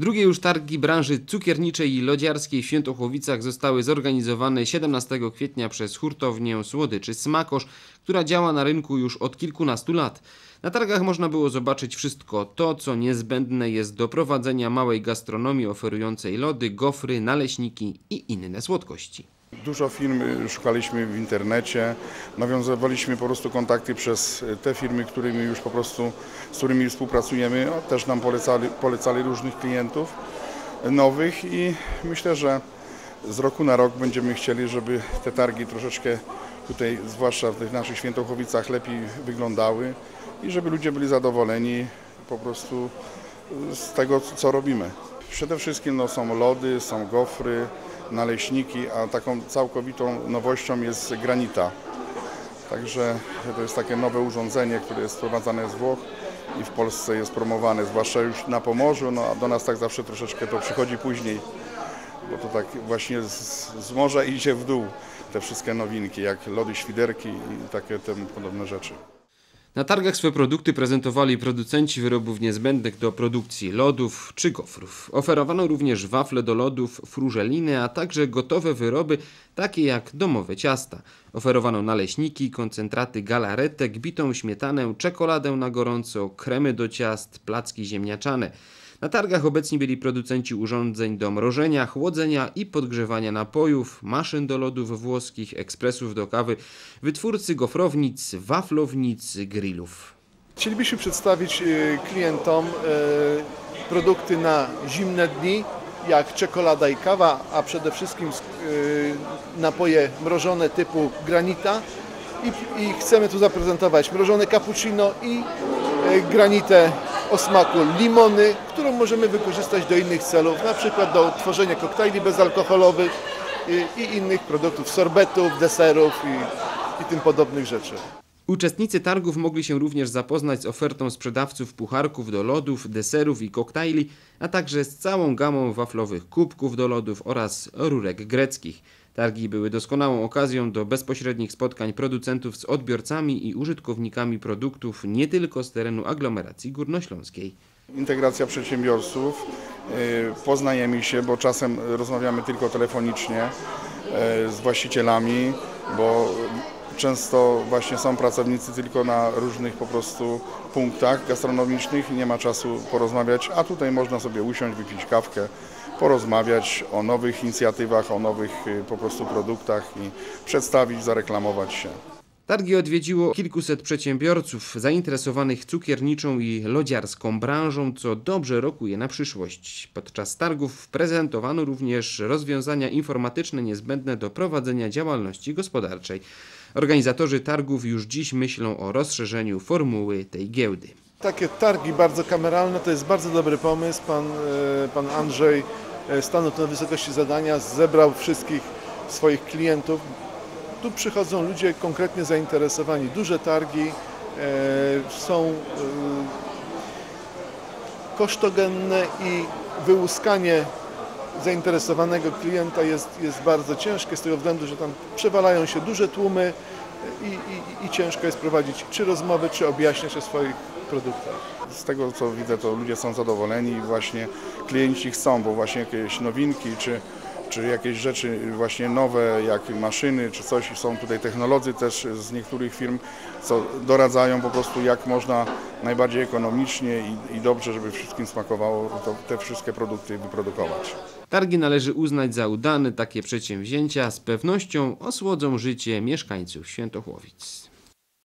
Drugie już targi branży cukierniczej i lodziarskiej w Świętochłowicach zostały zorganizowane 17 kwietnia przez hurtownię Słodyczy Smakosz, która działa na rynku już od kilkunastu lat. Na targach można było zobaczyć wszystko to, co niezbędne jest do prowadzenia małej gastronomii oferującej lody, gofry, naleśniki i inne słodkości. Dużo firm y, szukaliśmy w internecie, nawiązywaliśmy po prostu kontakty przez y, te firmy, którymi już po prostu, z którymi współpracujemy, no, też nam polecali, polecali różnych klientów nowych i myślę, że z roku na rok będziemy chcieli, żeby te targi troszeczkę tutaj, zwłaszcza w tych naszych Świętochowicach, lepiej wyglądały i żeby ludzie byli zadowoleni po prostu y, z tego, co robimy. Przede wszystkim no, są lody, są gofry, naleśniki, a taką całkowitą nowością jest granita. Także to jest takie nowe urządzenie, które jest sprowadzane z Włoch i w Polsce jest promowane, zwłaszcza już na Pomorzu, no a do nas tak zawsze troszeczkę to przychodzi później, bo to tak właśnie z, z morza idzie w dół te wszystkie nowinki, jak lody świderki i takie temu podobne rzeczy. Na targach swoje produkty prezentowali producenci wyrobów niezbędnych do produkcji lodów czy gofrów. Oferowano również wafle do lodów, frużeliny, a także gotowe wyroby takie jak domowe ciasta. Oferowano naleśniki, koncentraty galaretek, bitą śmietanę, czekoladę na gorąco, kremy do ciast, placki ziemniaczane. Na targach obecni byli producenci urządzeń do mrożenia, chłodzenia i podgrzewania napojów, maszyn do lodów włoskich, ekspresów do kawy, wytwórcy gofrownic, waflownic, grillów. Chcielibyśmy przedstawić e, klientom e, produkty na zimne dni, jak czekolada i kawa, a przede wszystkim e, napoje mrożone typu granita. I, i chcemy tu zaprezentować mrożone cappuccino i granitę o smaku limony, którą możemy wykorzystać do innych celów, na przykład do tworzenia koktajli bezalkoholowych i, i innych produktów, sorbetów, deserów i, i tym podobnych rzeczy. Uczestnicy targów mogli się również zapoznać z ofertą sprzedawców pucharków do lodów, deserów i koktajli, a także z całą gamą waflowych kubków do lodów oraz rurek greckich. Targi były doskonałą okazją do bezpośrednich spotkań producentów z odbiorcami i użytkownikami produktów nie tylko z terenu aglomeracji górnośląskiej. Integracja przedsiębiorców, y, poznajemy się, bo czasem rozmawiamy tylko telefonicznie y, z właścicielami, bo często właśnie są pracownicy tylko na różnych po prostu punktach gastronomicznych i nie ma czasu porozmawiać, a tutaj można sobie usiąść, wypić kawkę, porozmawiać o nowych inicjatywach, o nowych y, po prostu produktach i przedstawić, zareklamować się. Targi odwiedziło kilkuset przedsiębiorców zainteresowanych cukierniczą i lodziarską branżą, co dobrze rokuje na przyszłość. Podczas targów prezentowano również rozwiązania informatyczne niezbędne do prowadzenia działalności gospodarczej. Organizatorzy targów już dziś myślą o rozszerzeniu formuły tej giełdy. Takie targi bardzo kameralne to jest bardzo dobry pomysł. Pan, e, pan Andrzej stanął tu na wysokości zadania, zebrał wszystkich swoich klientów. Tu przychodzą ludzie konkretnie zainteresowani. Duże targi e, są kosztogenne i wyłuskanie zainteresowanego klienta jest, jest bardzo ciężkie z tego względu, że tam przewalają się duże tłumy i, i, i ciężko jest prowadzić czy rozmowy, czy objaśniać o swoich produktach. Z tego co widzę, to ludzie są zadowoleni i właśnie klienci chcą, bo właśnie jakieś nowinki czy, czy jakieś rzeczy właśnie nowe, jak maszyny czy coś, są tutaj technolodzy też z niektórych firm, co doradzają po prostu jak można najbardziej ekonomicznie i, i dobrze, żeby wszystkim smakowało, to te wszystkie produkty wyprodukować. Targi należy uznać za udane, takie przedsięwzięcia z pewnością osłodzą życie mieszkańców Świętochłowic.